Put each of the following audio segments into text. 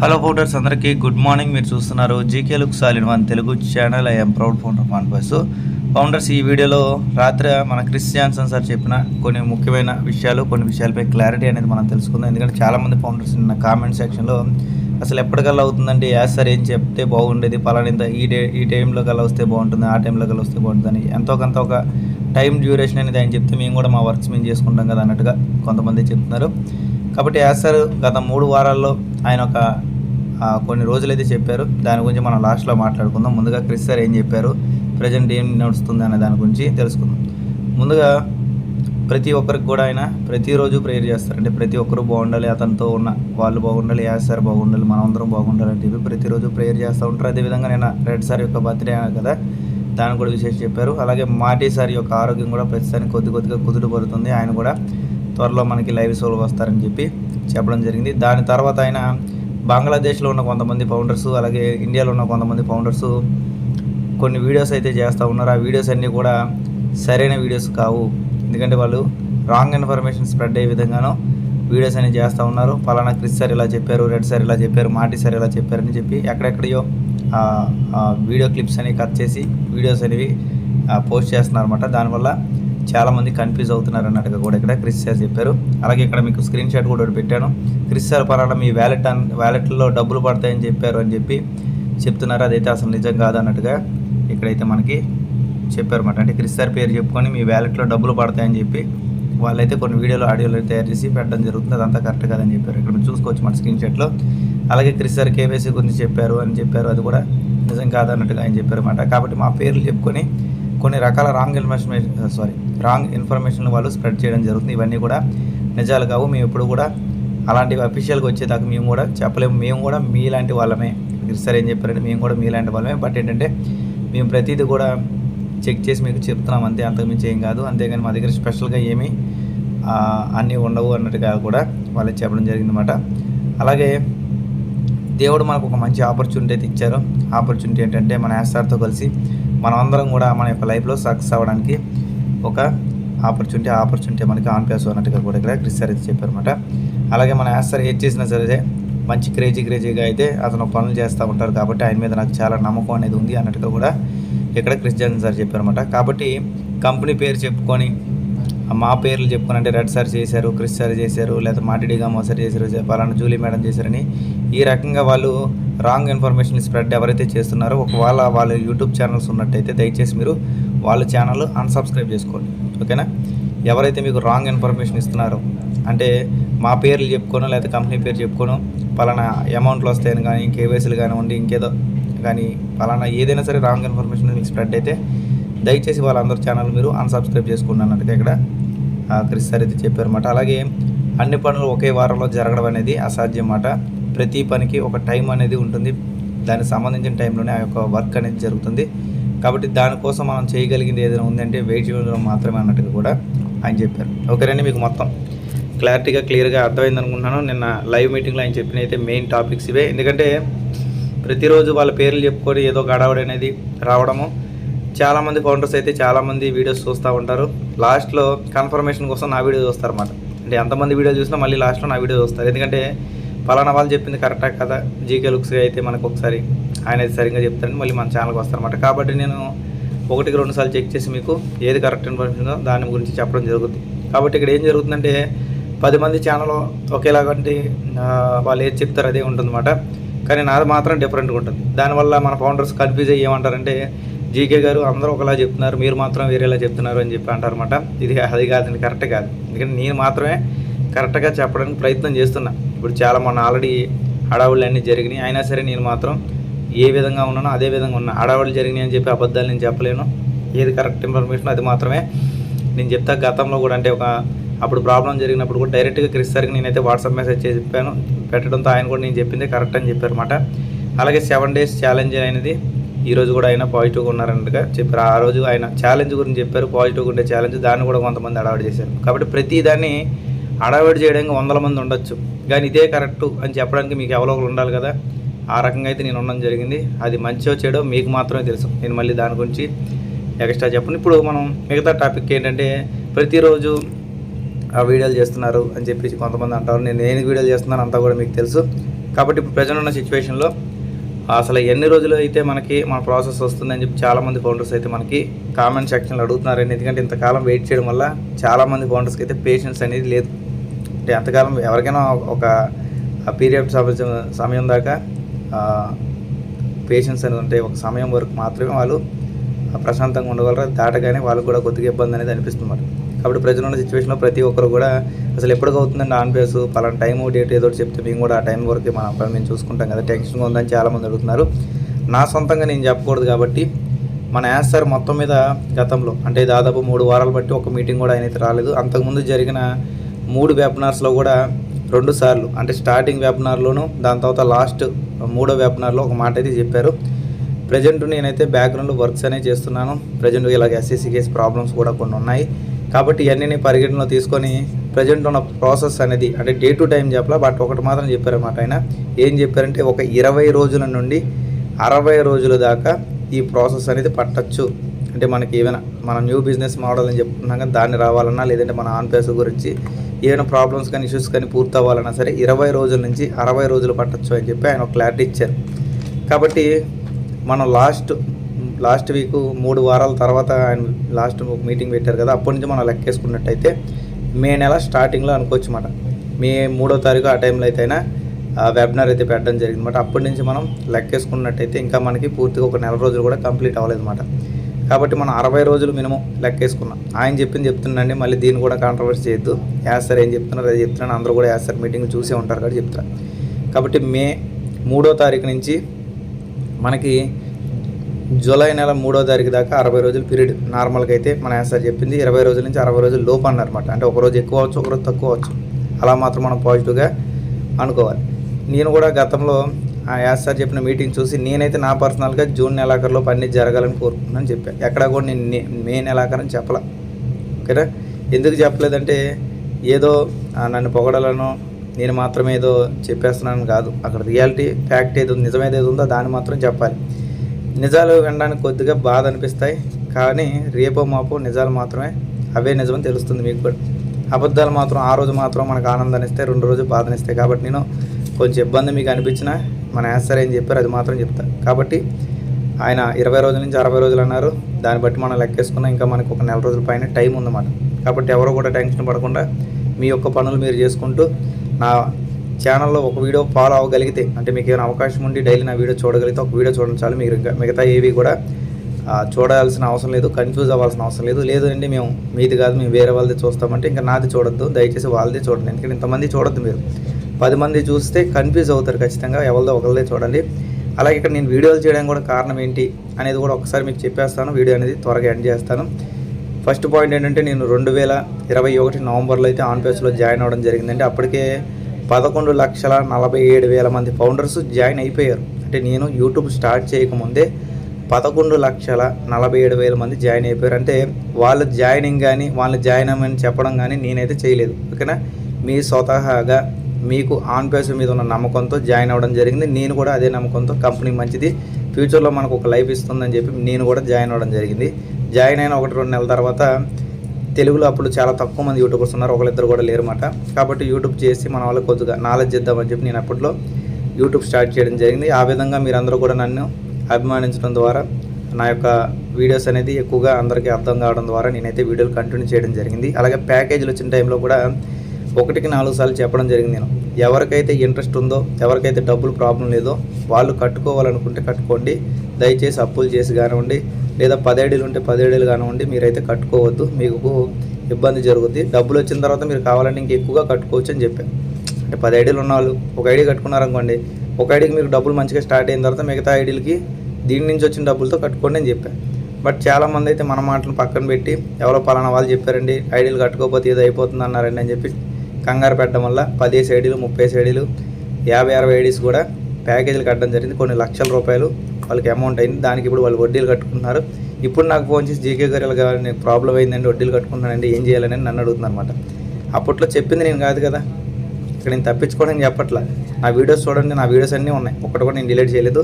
Hello ఫోటర్స్ అందరికీ good morning మీరు చూస్తున్నారు GK look సాలిన్ one Telugu channel I'm proud founder of bus founders ఈ వీడియోలో రాత్రి మన క్రిస్టియాన్సన్ సార్ చెప్పిన కొన్ని ముఖ్యమైన విషయాలు కొన్ని విషయాలపై క్లారిటీ అనేది మనం తెలుసుకుందాం. ఎందుకంటే చాలామంది ఫౌండర్స్ నిన్న కామెంట్ సెక్షన్లో అసలు ఎప్పటికల్లా అవుతుందంటే యాస్ సార్ ఏం చెప్తే బాగుండేది? పలానింత ఈ డే ఈ టైంలో కల్లా వస్తే బాగుంటుంది ఆ టైంలో కల్లా వస్తే బాగుంటుందని ఎంతో కొంత ఒక టైం డ్యూరేషన్ అనేది ఆయన చెప్తే మేము కూడా మా వర్క్స్ మేము చేసుకుంటాం కదా అన్నట్టుగా కొంతమంది చెప్తున్నారు. కాబట్టి యాస్ సార్ గత మూడు వారాల్లో ఆయన ఒక కొన్ని కొన్ని రోజులైతే చెప్పారు. దాని గురించి మనం లాస్ట్లో మాట్లాడుకుందాం. ముందుగా క్రిస్ సార్ ఏం చెప్పారు? ప్రజెంట్ ఏం నడుస్తుంది అనే దాని గురించి తెలుసుకుందాం. ముందుగా ప్రతి ఒక్కరికి కూడా ఆయన ప్రతిరోజు ప్రేయర్ చేస్తారు. అంటే ప్రతి ఒక్కరు బాగుండాలి అతనితో ఉన్న వాళ్ళు బాగుండాలి యాస్ సార్ బాగుండాలి మనమందరం బాగుండాలి అని చెప్పి ప్రతిరోజు ప్రేయర్ చేస్తూ ఉంటారు. అదేవిధంగా నేను రెడ్ సార్ యొక్క బర్త్డే కదా దాని కూడా విశేషం చెప్పారు. అలాగే మాటి సార్ యొక్క ఆరోగ్యం కూడా ప్రతిసారి కొద్ది కొద్దిగా కుదుట పడుతుంది. ఆయన కూడా త్వరలో మనకి లైవ్ షోలు వస్తారని చెప్పి చెప్పడం జరిగింది. దాని తర్వాత ఆయన బంగ్లాదేశ్లో ఉన్న కొంతమంది ఫౌండర్స్ అలాగే ఇండియాలో ఉన్న కొంతమంది ఫౌండర్స్ కొన్ని వీడియోస్ అయితే చేస్తూ ఉన్నారు. ఆ వీడియోస్ అన్నీ కూడా సరైన వీడియోస్ కావు. ఎందుకంటే వాళ్ళు రాంగ్ ఇన్ఫర్మేషన్ స్ప్రెడ్ అయ్యే విధంగానో వీడియోస్ అనేవి చేస్తూ ఉన్నారు. పలానా క్రిస్ సార్ ఇలా చెప్పారు రెడ్ సార్ ఇలా చెప్పారు మాటి సార్ ఇలా చెప్పారని చెప్పి ఎక్కడెక్కడయో వీడియో క్లిప్స్ అనేవి కట్ చేసి వీడియోస్ అనేవి పోస్ట్ చేస్తున్నారు అనమాట దానివల్ల చాలామంది కన్ఫ్యూజ్ అవుతున్నారు అన్నట్టుగా కూడా ఇక్కడ క్రిస్ సార్ చెప్పారు. అలాగే ఇక్కడ మీకు స్క్రీన్ షాట్ కూడా పెట్టాను. క్రిస్ సార్ పలానా మీ వ్యాలెట్ అన్ వ్యాలెట్లో డబ్బులు పడతాయని చెప్పారు అని చెప్పి చెప్తున్నారు. అదైతే అసలు నిజం కాదన్నట్టుగా ఇక్కడైతే మనకి చెప్పారన్నమాట అంటే క్రిస్ సార్ పేరు చెప్పుకొని మీ వ్యాలెట్లో డబ్బులు పడతాయని చెప్పి వాళ్ళైతే కొన్ని వీడియోలు ఆడియోలు తయారు చేసి పెట్టడం జరుగుతుంది. అదంతా కరెక్ట్ కాదని చెప్పారు. ఇక్కడ చూసుకోవచ్చు మన స్క్రీన్ షాట్లో అలాగే క్రిస్ సార్ కేవైసీ గురించి చెప్పారు అని చెప్పారు. అది కూడా నిజం కాదన్నట్టుగా ఆయన చెప్పారన్నమాట కాబట్టి మా పేర్లు చెప్పుకొని కొన్ని రకాల wrong information sorry wrong information వాళ్ళు స్ప్రెడ్ చేయడం జరుగుతుంది. ఇవన్నీ కూడా నిజాలు కావు. మేము ఎప్పుడు కూడా అలాంటివి అఫీషియల్గా వచ్చేదాకా మేము కూడా చెప్పలేము. మేము కూడా మీలాంటి వాళ్ళమే. సార్ ఏం చెప్పారంటే మేము కూడా మీలాంటి వాళ్ళమే. బట్ ఏంటంటే మేము ప్రతిదీ కూడా చెక్ చేసి మీకు చెప్తున్నాం. అంతే అంతకుమించి ఏం కాదు. అంతేగాని మా దగ్గర స్పెషల్గా ఏమీ అన్నీ ఉండవు అన్నట్టుగా కూడా వాళ్ళకి చెప్పడం జరిగిందన్నమాట. అలాగే దేవుడు మనకు ఒక మంచి ఆపర్చునిటీ అయితే ఇచ్చారు. ఆపర్చునిటీ ఏంటంటే మన యాస్టార్తో కలిసి మనం అందరం కూడా మన యొక్క లైఫ్లో సక్సెస్ అవ్వడానికి ఒక ఆపర్చునిటీ ఆపర్చునిటీ మనకి ఆన్ ప్లేస్ అన్నట్టుగా కూడా ఇక్కడ క్రిస్ సార్ అయితే చెప్పారన్నమాట. అలాగే మన యాస్టర్ ఏది చేసినా సరే మంచి క్రేజీ క్రేజీగా అయితే అతను పనులు చేస్తూ ఉంటారు కాబట్టి ఆయన మీద నాకు చాలా నమ్మకం అనేది ఉంది అన్నట్టుగా కూడా ఇక్కడ క్రిస్టియన్ సార్ చెప్పారన్నమాట. కాబట్టి కంపెనీ పేరు చెప్పుకొని మా పేర్లు చెప్పుకొని అంటే రెడ్ సార్ చేశారు క్రిస్ సార్ చేశారు లేదా మాటిడిగా సార్ చేశారు పలానా జూలీ మేడం చేశారని ఈ రకంగా వాళ్ళు రాంగ్ ఇన్ఫర్మేషన్ స్ప్రెడ్ ఎవరైతే చేస్తున్నారో ఒకవేళ వాళ్ళ యూట్యూబ్ ఛానల్స్ ఉన్నట్టయితే దయచేసి మీరు వాళ్ళ ఛానల్ అన్సబ్స్క్రైబ్ చేసుకోండి. ఓకేనా? ఎవరైతే మీకు రాంగ్ ఇన్ఫర్మేషన్ ఇస్తున్నారో అంటే మా పేర్లు చెప్పుకోను లేకపోతే కంపెనీ పేరు చెప్పుకోను పలానా అమౌంట్లు వస్తాయని కానీ కేవైసీలు కానివ్వండి ఇంకేదో కానీ పలానా ఏదైనా సరే రాంగ్ ఇన్ఫర్మేషన్ మీకు స్ప్రెడ్ అయితే దయచేసి వాళ్ళందరూ ఛానల్ మీరు అన్సబ్స్క్రైబ్ చేసుకోండి అన్నట్టుగా ఇక్కడ క్రిస్ సార్ అయితే చెప్పారన్నమాట. అలాగే అన్ని పనులు ఒకే వారంలో జరగడం అనేది అసాధ్యం అన్నమాట ప్రతి పనికి ఒక టైం అనేది ఉంటుంది. దానికి సంబంధించిన టైంలోనే ఆ యొక్క వర్క్ అనేది జరుగుతుంది. కాబట్టి దానికోసం మనం చేయగలిగింది ఏదైనా ఉందంటే వెయిట్ చేయడం మాత్రమే అన్నట్టుగా కూడా ఆయన చెప్పారు. ఓకేనండి మీకు మొత్తం క్లారిటీగా క్లియర్గా అర్థమైంది అనుకుంటున్నాను నిన్న లైవ్ మీటింగ్లో ఆయన చెప్పిన అయితే మెయిన్ టాపిక్స్ ఇవే. ఎందుకంటే ప్రతిరోజు వాళ్ళ పేర్లు చెప్పుకొని ఏదో ఒక అనేది రావడము. చాలామంది ఫౌండర్స్ అయితే చాలామంది వీడియోస్ చూస్తూ ఉంటారు. లాస్ట్లో కన్ఫర్మేషన్ కోసం నా వీడియో చూస్తారు అన్నమాట అంటే ఎంతమంది వీడియో చూసినా మళ్ళీ లాస్ట్లో నా వీడియో చూస్తారు. ఎందుకంటే పలానా వాళ్ళు చెప్పింది కరెక్టా కదా? జీకే లుక్స్ అయితే మనకు ఒకసారి ఆయన అయితే సరిగ్గా చెప్తారని మళ్ళీ మన ఛానల్కి వస్తారన్నమాట. కాబట్టి నేను ఒకటికి రెండు సార్లు చెక్ చేసి మీకు ఏది కరెక్ట్ ఇన్ఫర్మేషన్ దాని గురించి చెప్పడం జరుగుతుంది. కాబట్టి ఇక్కడ ఏం జరుగుతుందంటే పది మంది ఛానల్ ఒకేలాగంటి వాళ్ళు ఏది చెప్తారు అదే ఉంటుందన్నమాట. కానీ నాది మాత్రం డిఫరెంట్గా ఉంటుంది. దానివల్ల మన ఫౌండర్స్ కన్ఫ్యూజ్ అయ్యి ఏమంటారంటే జీకే గారు అందరూ ఒకలా చెప్తున్నారు మీరు మాత్రం వేరేలా చెప్తున్నారు అని చెప్పి అంటారన్నమాట. ఇది అది కాదండి కరెక్ట్ కాదు. ఎందుకంటే నేను మాత్రమే కరెక్ట్గా చెప్పడానికి ప్రయత్నం చేస్తున్నా. ఇప్పుడు చాలా మొన్న ఆల్రెడీ హడావుళ్ళన్నీ జరిగినాయి. అయినా సరే నేను మాత్రం ఏ విధంగా ఉన్నానో అదే విధంగా ఉన్నా హడావుళ్ళు జరిగినాయి అని చెప్పి అబద్ధాలు నేను చెప్పలేను. ఏది కరెక్ట్ ఇన్ఫర్మేషన్ అది మాత్రమే. నేను చెప్తా గతంలో కూడా అంటే ఒక అప్పుడు ప్రాబ్లం జరిగినప్పుడు కూడా డైరెక్ట్గా క్రిస్ సార్కి నేనైతే వాట్సాప్ మెసేజ్ చేసి చెప్పాను. పెట్టడంతో ఆయన కూడా నేను చెప్పింది కరెక్ట్ అని చెప్పారన్నమాట. అలాగే సెవెన్ డేస్ ఛాలెంజ్ అనేది ఈరోజు కూడా ఆయన పాజిటివ్గా ఉన్నారన్నట్టుగా చెప్పారు. ఆ రోజు ఆయన ఛాలెంజ్ గురించి చెప్పారు. పాజిటివ్గా ఉండే ఛాలెంజ్ దాన్ని కూడా కొంతమంది అడావిడి చేశారు. కాబట్టి ప్రతి దాన్ని హడావిడి చేయడానికి వందల మంది ఉండొచ్చు. కానీ ఇదే కరెక్ట్ అని చెప్పడానికి మీకు ఎవరో ఒకరు ఉండాలి కదా. ఆ రకంగా అయితే నేను ఉండడం జరిగింది. అది మంచిగా చేయడం మీకు మాత్రమే తెలుసు. నేను మళ్ళీ దాని గురించి ఎక్స్ట్రా చెప్పను. ఇప్పుడు మనం మిగతా టాపిక్ ఏంటంటే ప్రతిరోజు ఆ వీడియోలు చేస్తున్నారు అని చెప్పేసి కొంతమంది అంటారు. నేను నేను వీడియోలు చేస్తున్నాను అంతా కూడా మీకు తెలుసు. కాబట్టి ఇప్పుడు ప్రజెంట్ ఉన్న సిచ్యువేషన్లో అసలు ఎన్ని రోజులు అయితే మనకి మన ప్రాసెస్ వస్తుందని చెప్పి చాలామంది ఫౌండర్స్ అయితే మనకి కామెంట్ సెక్షన్లో అడుగుతున్నారండి. ఎందుకంటే ఇంతకాలం వెయిట్ చేయడం వల్ల చాలామంది ఫౌండర్స్కి అయితే పేషెన్స్ అనేది లేదు. అంటే ఎంతకాలం ఎవరికైనా ఒక పీరియడ్ సమయం దాకా పేషెన్స్ అనేది ఉంటే ఒక సమయం వరకు మాత్రమే వాళ్ళు ప్రశాంతంగా ఉండగలరు. దాటగానే వాళ్ళకు కూడా కొద్దిగా ఇబ్బంది అనేది అనిపిస్తుంది కాబట్టి ప్రజలు ఉన్న సిచ్యువేషన్లో ప్రతి ఒక్కరు కూడా అసలు ఎప్పటికి అవుతుందండి ఆన్ బేస్ పలానా టైం డేట్ ఏదో చెప్తే మేము కూడా ఆ టైం వరకు మన పని మేము చూసుకుంటాం కదా. టెన్షన్గా ఉందని చాలామంది అడుగుతున్నారు. నా సొంతంగా నేను చెప్పకూడదు కాబట్టి మన యాన్సర్ మొత్తం మీద గతంలో అంటే దాదాపు మూడు వారాలు బట్టి ఒక మీటింగ్ కూడా ఆయన అయితే రాలేదు. అంతకుముందు జరిగిన మూడు వెబినార్స్లో కూడా రెండు సార్లు అంటే స్టార్టింగ్ వెబినార్లోను దాని తర్వాత లాస్ట్ మూడో వెబినార్లో ఒక మాట అయితే చెప్పారు. ప్రజెంట్ నేనైతే బ్యాక్గ్రౌండ్లో వర్క్స్ అనేవి చేస్తున్నాను. ప్రజెంట్ ఇలాగ ఎస్ఎస్సీ కేసు ప్రాబ్లమ్స్ కూడా కొన్ని ఉన్నాయి. కాబట్టి ఇవన్నీ పరిగణలో తీసుకొని ప్రజెంట్ ఉన్న ప్రాసెస్ అనేది అంటే డే టు టైం చెప్పాల బట్ ఒకటి మాత్రం చెప్పారన్నమాట ఆయన. ఏం చెప్పారంటే ఒక ఇరవై రోజుల నుండి అరవై రోజుల దాకా ఈ ప్రాసెస్ అనేది పట్టచ్చు. అంటే మనకి ఏమైనా మన న్యూ బిజినెస్ మోడల్ అని చెప్తున్నాక దాన్ని రావాలన్నా లేదంటే మన ఆన్ పేస్ గురించి ఏమైనా ప్రాబ్లమ్స్ కానీ ఇష్యూస్ కానీ పూర్తి అవ్వాలన్నా సరే ఇరవై రోజుల నుంచి అరవై రోజులు పట్టచ్చు అని చెప్పి ఆయన ఒక క్లారిటీ ఇచ్చారు. కాబట్టి మనం లాస్ట్ లాస్ట్ వీక్ మూడు వారాల తర్వాత ఆయన లాస్ట్ మీటింగ్ పెట్టారు కదా అప్పటి నుంచి మనం లెక్కేసుకున్నట్టయితే మే నెల స్టార్టింగ్లో అనుకోవచ్చు మాట మే మూడో తారీఖు ఆ టైంలో అయితే అయినా వెబినార్ అయితే పెట్టడం జరిగింది అనమాట అప్పటి నుంచి మనం లెక్కేసుకున్నట్టయితే ఇంకా మనకి పూర్తిగా ఒక నెల రోజులు కూడా కంప్లీట్ అవ్వలేదు అనమాట కాబట్టి మనం అరవై రోజులు మినిమం లెక్కేసుకున్నాం. ఆయన చెప్పింది చెప్తున్నాండి మళ్ళీ దీన్ని కూడా కాంట్రవర్సీ చేయొద్దు. యాస్ సార్ ఏం చెప్తున్నారు అది చెప్తున్నాను అందరూ కూడా యాస్ సార్ మీటింగ్ చూసే ఉంటారు కాబట్టి చెప్తారు కాబట్టి మే మూడో తారీఖు నుంచి మనకి జూలై నెల మూడో తారీఖు దాకా అరవై రోజుల పీరియడ్ నార్మల్గా అయితే మన ఆన్సర్ చెప్పింది. ఇరవై రోజుల నుంచి అరవై రోజుల లోపు అన్నమాట అంటే ఒకరోజు ఎక్కువ అవచ్చు ఒక రోజు తక్కువ అవచ్చు అలా మాత్రం మనం పాజిటివ్గా అనుకోవాలి. నేను కూడా గతంలో ఆ యాస్ సార్ చెప్పిన మీటింగ్ చూసి నేనైతే నా పర్సనల్గా జూన్ నెలాఖరులో పని జరగాలని కోరుకుంటున్నాను చెప్పాను ఎక్కడ కూడా నేను మే నెలాఖరని చెప్పలా. ఓకేనా? ఎందుకు చెప్పలేదంటే ఏదో నన్ను పొగడాలను నేను మాత్రమే ఏదో చెప్పేస్తున్నాను కాదు. అక్కడ రియాలిటీ ఫ్యాక్ట్ ఏదో నిజమేది ఏదో ఉందో దాన్ని మాత్రం చెప్పాలి. నిజాలు వినడానికి కొద్దిగా బాధ అనిపిస్తాయి. కానీ రేపో మాపో నిజాలు మాత్రమే. అవే నిజమని తెలుస్తుంది మీకు కూడా. అబద్ధాలు మాత్రం ఆ రోజు మాత్రం మనకు ఆనందాన్ని ఇస్తాయి రెండు రోజులు బాధనిస్తాయి కాబట్టి నేను కొంచెం ఇబ్బంది మీకు అనిపించినా మన యాన్సర్ ఏం చెప్పారు అది మాత్రం చెప్తా. కాబట్టి ఆయన ఇరవై రోజుల నుంచి అరవై రోజులు అన్నారు. దాన్ని బట్టి మనం లెక్కేసుకున్నాం. ఇంకా మనకు ఒక నెల రోజుల పైన టైం ఉందన్నమాట. కాబట్టి ఎవరో కూడా టెన్షన్ పడకుండా మీ యొక్క పనులు మీరు చేసుకుంటూ నా ఛానల్లో ఒక వీడియో ఫాలో అవ్వగలిగితే అంటే మీకు ఏమైనా అవకాశం ఉండి డైలీ నా వీడియో చూడగలిగితే ఒక వీడియో చూడండి చాలు. మీరు మిగతా ఏవి కూడా చూడాల్సిన అవసరం లేదు కన్ఫ్యూజ్ అవ్వాల్సిన అవసరం లేదు. లేదండి మేము మీది కాదు మేము వేరే వాళ్ళది చూస్తామంటే ఇంకా నాది చూడొద్దు. దయచేసి వాళ్ళది చూడండి. ఎందుకంటే ఇంతమంది చూడొద్దు మీరు. పది మంది చూస్తే కన్ఫ్యూజ్ అవుతారు ఖచ్చితంగా. ఎవరిదో ఒకరిదే చూడండి. అలాగే ఇక్కడ నేను వీడియోలు చేయడానికి కూడా కారణం ఏంటి అనేది కూడా ఒకసారి మీకు చెప్పేస్తాను. వీడియో అనేది త్వరగా ఎండ్ చేస్తాను. ఫస్ట్ పాయింట్ ఏంటంటే నేను రెండు వేల ఇరవై ఒకటి నవంబర్లో అయితే ఆన్ జాయిన్ అవ్వడం జరిగిందండి. అప్పటికే పదకొండు లక్షల నలభై ఏడు వేల మంది ఫౌండర్స్ జాయిన్ అయిపోయారు. అంటే నేను యూట్యూబ్ స్టార్ట్ చేయకముందే పదకొండు లక్షల నలభై ఏడు వేల మంది జాయిన్ అయిపోయారు. అంటే వాళ్ళు జాయినింగ్ కానీ వాళ్ళు జాయిన్ అవ్వమని చెప్పడం కానీ నేనైతే చేయలేదు. ఓకేనా? మీ స్వతహాగా మీకు ఆన్ పేస్ మీద ఉన్న నమ్మకంతో జాయిన్ అవ్వడం జరిగింది. నేను కూడా అదే నమ్మకంతో కంపెనీ మంచిది ఫ్యూచర్లో మనకు ఒక లైఫ్ ఇస్తుందని చెప్పి నేను కూడా జాయిన్ అవ్వడం జరిగింది. జాయిన్ అయిన ఒకటి రెండు నెలల తర్వాత తెలుగులో అప్పుడు చాలా తక్కువ మంది యూట్యూబర్స్ ఉన్నారు. ఒకళ్ళిద్దరు కూడా లేరమాట. కాబట్టి యూట్యూబ్ చేసి మన వాళ్ళకి కొద్దిగా నాలెడ్జ్ ఇద్దామని చెప్పి నేను అప్పట్లో యూట్యూబ్ స్టార్ట్ చేయడం జరిగింది. ఆ విధంగా మీరందరూ కూడా నన్ను అభిమానించడం ద్వారా నా యొక్క వీడియోస్ అనేది ఎక్కువగా అందరికీ అర్థం కావడం ద్వారా నేనైతే వీడియోలు కంటిన్యూ చేయడం జరిగింది. అలాగే ప్యాకేజీలు వచ్చిన టైంలో కూడా ఒకటికి నాలుగు సార్లు చెప్పడం జరిగింది నేను. ఎవరికైతే ఇంట్రెస్ట్ ఉందో ఎవరికైతే డబ్బులు ప్రాబ్లం లేదో వాళ్ళు కట్టుకోవాలనుకుంటే కట్టుకోండి. దయచేసి అప్పులు చేసి కానివ్వండి. లేదా పదేడీలు ఉంటే పదేడీలు కానివ్వండి మీరైతే కట్టుకోవద్దు మీకు ఇబ్బంది జరుగుద్ది. డబ్బులు వచ్చిన తర్వాత మీరు కావాలంటే ఇంక ఎక్కువగా కట్టుకోవచ్చు అని చెప్పాను. అంటే పది ఐడీలు ఉన్న వాళ్ళు ఒక ఐడి కట్టుకున్నారనుకోండి ఒక ఐడికి మీకు డబ్బులు మంచిగా స్టార్ట్ అయిన తర్వాత మిగతా ఐడీలకి దీని నుంచి వచ్చిన డబ్బులతో కట్టుకోండి అని చెప్పాను. బట్ చాలామంది అయితే మన మాటలు పక్కన పెట్టి ఎవరో పలానా వాళ్ళు చెప్పారండి ఐడీలు కట్టుకోకపోతే ఏదో అయిపోతుంది అన్నారండి అని చెప్పి కంగారు పెట్టడం వల్ల పదిహేసి ఐడీలు ముప్పై ఐడీలు యాభై అరవై ఐడీస్ కూడా ప్యాకేజీలు కట్టడం జరిగింది. కొన్ని లక్షల రూపాయలు వాళ్ళకి అమౌంట్ అయింది. దానికి ఇప్పుడు వాళ్ళు వడ్డీలు కట్టుకుంటున్నారు ఇప్పుడు నాకు ఫోన్ చేసి జీకే గారు ఇలాగా నేను ప్రాబ్లం అయిందండి వడ్డీలు కట్టుకుంటున్నానండి ఏం చేయాలని నన్ను అడుగుతుంది అనమాట అప్పట్లో చెప్పింది నేను కాదు కదా. ఇక్కడ నేను తప్పించుకోవడానికి చెప్పట్లా. నా వీడియోస్ చూడండి నా వీడియోస్ అన్నీ ఉన్నాయి. ఒకటి కూడా నేను డిలీట్ చేయలేదు.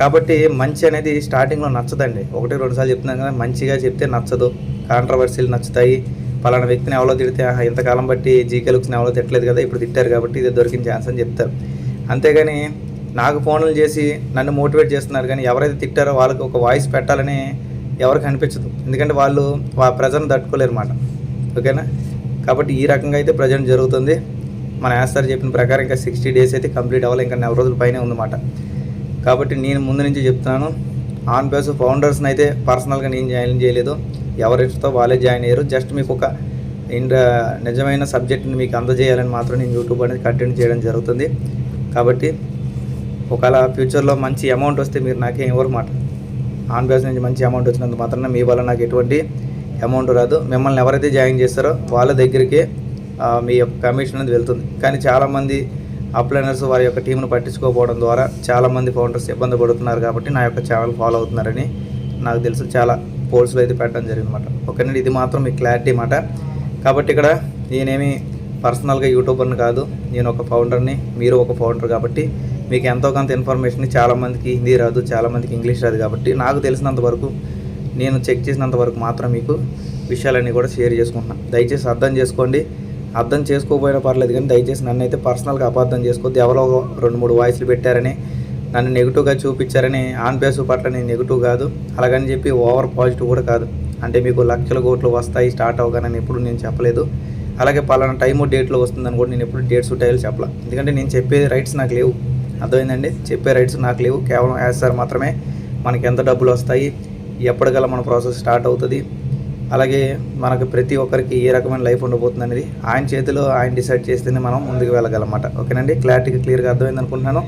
కాబట్టి మంచి అనేది స్టార్టింగ్లో నచ్చదండి. ఒకటి రెండు సార్లు చెప్తున్నాను కదా మంచిగా చెప్తే నచ్చదు. కాంట్రవర్సీలు నచ్చుతాయి. పలానా వ్యక్తిని ఎవరో తిడితే ఇంతకాలం బట్టి జీకే లుక్స్ని ఎవరో తిట్టలేదు కదా ఇప్పుడు తిట్టారు కాబట్టి ఇది దొరికిన ఛాన్స్ అని చెప్తారు. అంతేగాని నాకు ఫోన్లు చేసి నన్ను మోటివేట్ చేస్తున్నారు. కానీ ఎవరైతే తిట్టారో వాళ్ళకి ఒక వాయిస్ పెట్టాలని ఎవరికి అనిపించదు. ఎందుకంటే వాళ్ళు ఆ ప్రజలను తట్టుకోలేరు అన్నమాట ఓకేనా? కాబట్టి ఈ రకంగా అయితే ప్రజెంట్ జరుగుతుంది. మన యాస్తారు చెప్పిన ప్రకారం ఇంకా సిక్స్టీ డేస్ అయితే కంప్లీట్ అవ్వాలి. ఇంకా నెల రోజుల పైన ఉందన్నమాట కాబట్టి నేను ముందు నుంచి చెప్తున్నాను. ఆన్ బేస్ ఫౌండర్స్ని అయితే పర్సనల్గా నేను జాయిన్ చేయలేదు. ఎవరితో వాళ్ళే జాయిన్ అయ్యారు. జస్ట్ మీకు ఒక నిజమైన సబ్జెక్ట్ని మీకు అందజేయాలని మాత్రం నేను యూట్యూబ్ అనేది కంటిన్యూ చేయడం జరుగుతుంది. కాబట్టి ఒకవేళ ఫ్యూచర్లో మంచి అమౌంట్ వస్తే మీరు నాకేం ఇవ్వరు మాట. ఆన్ బేస్ నుంచి మంచి అమౌంట్ వచ్చినందుకు మాత్రమే మీ వల్ల నాకు ఎటువంటి అమౌంట్ రాదు. మిమ్మల్ని ఎవరైతే జాయిన్ చేస్తారో వాళ్ళ దగ్గరికి మీ యొక్క కమిషన్ అనేది వెళ్తుంది. కానీ చాలామంది అప్లైనర్స్ వారి యొక్క టీంను పట్టించుకోకపోవడం ద్వారా చాలామంది ఫౌండర్స్ ఇబ్బంది పడుతున్నారు కాబట్టి నా యొక్క ఛానల్ ఫాలో అవుతున్నారని నాకు తెలుసు. చాలా పోల్స్లో అయితే పెట్టడం జరిగిందన్నమాట. ఓకేనండి ఇది మాత్రం మీ క్లారిటీ మాట. కాబట్టి ఇక్కడ నేనేమి పర్సనల్గా యూట్యూబర్ని కాదు నేను ఒక ఫౌండర్ని మీరు ఒక ఫౌండర్ కాబట్టి మీకు ఎంతో కొంత ఇన్ఫర్మేషన్ చాలామందికి హిందీ రాదు చాలామందికి ఇంగ్లీష్ రాదు కాబట్టి నాకు తెలిసినంత వరకు నేను చెక్ చేసినంత వరకు మాత్రం మీకు విషయాలన్నీ కూడా షేర్ చేసుకుంటున్నాను. దయచేసి అర్థం చేసుకోండి. అర్థం చేసుకోకపోయినా పర్లేదు కానీ దయచేసి నన్ను అయితే పర్సనల్గా అపార్థం చేసుకోవద్దు. ఎవరో రెండు మూడు వాయిస్లు పెట్టారని నన్ను నెగిటివ్గా చూపించారని ఆన్ బేస్ పట్ల నేను నెగిటివ్ కాదు. అలాగని చెప్పి ఓవర్ పాజిటివ్ కూడా కాదు. అంటే మీకు లక్షల కోట్లు వస్తాయి స్టార్ట్ అవగానని ఎప్పుడు నేను చెప్పలేదు. అలాగే పలానా టైము డేట్లో వస్తుందని కూడా నేను ఎప్పుడు డేట్స్ టైలు చెప్పాల. ఎందుకంటే నేను చెప్పే రైట్స్ నాకు లేవు. అర్థమైందండి? చెప్పే రైట్స్ నాకు లేవు. కేవలం యాసార్ మాత్రమే మనకి ఎంత డబ్బులు వస్తాయి ఎప్పటికల్లా మన ప్రాసెస్ స్టార్ట్ అవుతుంది. అలాగే మనకు ప్రతి ఒక్కరికి ఏ రకమైన లైఫ్ ఉండబోతుంది అనేది ఆయన చేతిలో ఆయన డిసైడ్ చేస్తేనే మనం ముందుకు వెళ్ళగలమాట. ఓకేనండి? క్లారిటీగా క్లియర్గా అర్థమైంది అనుకుంటున్నాను.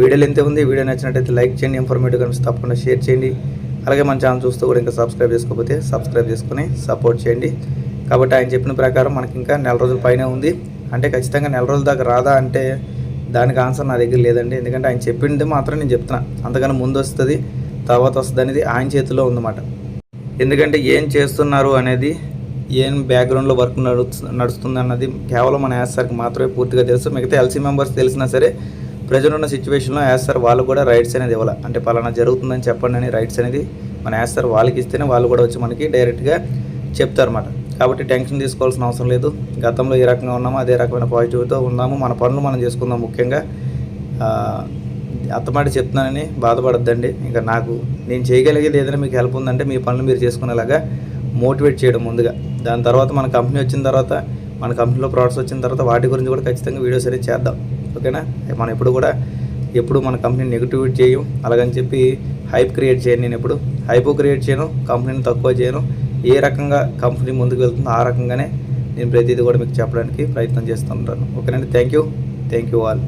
వీడియోలు ఎంత ఉంది వీడియో నచ్చినట్టయితే లైక్ చేయండి ఇన్ఫర్మేటివ్ కనిపిస్తే తప్పకుండా షేర్ చేయండి. అలాగే మన ఛానల్ చూస్తూ కూడా ఇంకా సబ్స్క్రైబ్ చేసుకోకపోతే సబ్స్క్రైబ్ చేసుకుని సపోర్ట్ చేయండి. కాబట్టి ఆయన చెప్పిన ప్రకారం మనకి ఇంకా నెల రోజుల పైనే ఉంది. అంటే ఖచ్చితంగా నెల రోజుల దాకా రాదా అంటే దానికి ఆన్సర్ నా దగ్గర లేదండి. ఎందుకంటే ఆయన చెప్పింది మాత్రం నేను చెప్తున్నాను అంతకన్నా ముందు వస్తుంది తర్వాత వస్తుంది అనేది ఆయన చేతిలో ఉందన్నమాట. ఎందుకంటే ఏం చేస్తున్నారు అనేది ఏం బ్యాక్గ్రౌండ్లో వర్క్ నడుస్తు నడుస్తుంది అన్నది కేవలం మన యాసర్కి మాత్రమే పూర్తిగా తెలుసు. మిగతా ఎల్సీ మెంబర్స్ తెలిసినా సరే ప్రజలు ఉన్న సిచ్యువేషన్లో సార్ వాళ్ళు కూడా రైట్స్ అనేది ఇవ్వాలి. అంటే పలానా జరుగుతుందని చెప్పండి అని రైట్స్ అనేది మన యాసర్ వాళ్ళకి ఇస్తేనే వాళ్ళు కూడా వచ్చి మనకి డైరెక్ట్గా చెప్తారన్నమాట. కాబట్టి టెన్షన్ తీసుకోవాల్సిన అవసరం లేదు. గతంలో ఏ రకంగా ఉన్నామో అదే రకమైన పాజిటివ్తో ఉన్నాము. మన పనులు మనం చేసుకుందాం ముఖ్యంగా. అత్తమాట చెప్తున్నానని బాధపడద్దండి. ఇంకా నాకు నేను చేయగలిగేది ఏదైనా మీకు హెల్ప్ ఉందంటే మీ పనులు మీరు చేసుకునేలాగా మోటివేట్ చేయడం ముందుగా. దాని తర్వాత మన కంపెనీ వచ్చిన తర్వాత మన కంపెనీలో ప్రోడక్ట్స్ వచ్చిన తర్వాత వాటి గురించి కూడా ఖచ్చితంగా వీడియోస్ అనేది చేద్దాం. ఓకేనా? మనం ఎప్పుడు కూడా ఎప్పుడు మన కంపెనీ నెగిటివేట్ చేయం అలాగని చెప్పి హైప్ క్రియేట్ చేయను నేను ఎప్పుడు. హైప్ క్రియేట్ చేయను కంపెనీని తక్కువ చేయను. ఏ రకంగా కంపెనీ ముందుకు వెళ్తుందో ఆ రకంగానే నేను ప్రతిదీ కూడా మీకు చెప్పడానికి ప్రయత్నం చేస్తుంటాను ఓకేనండి. Thank you. Thank you all.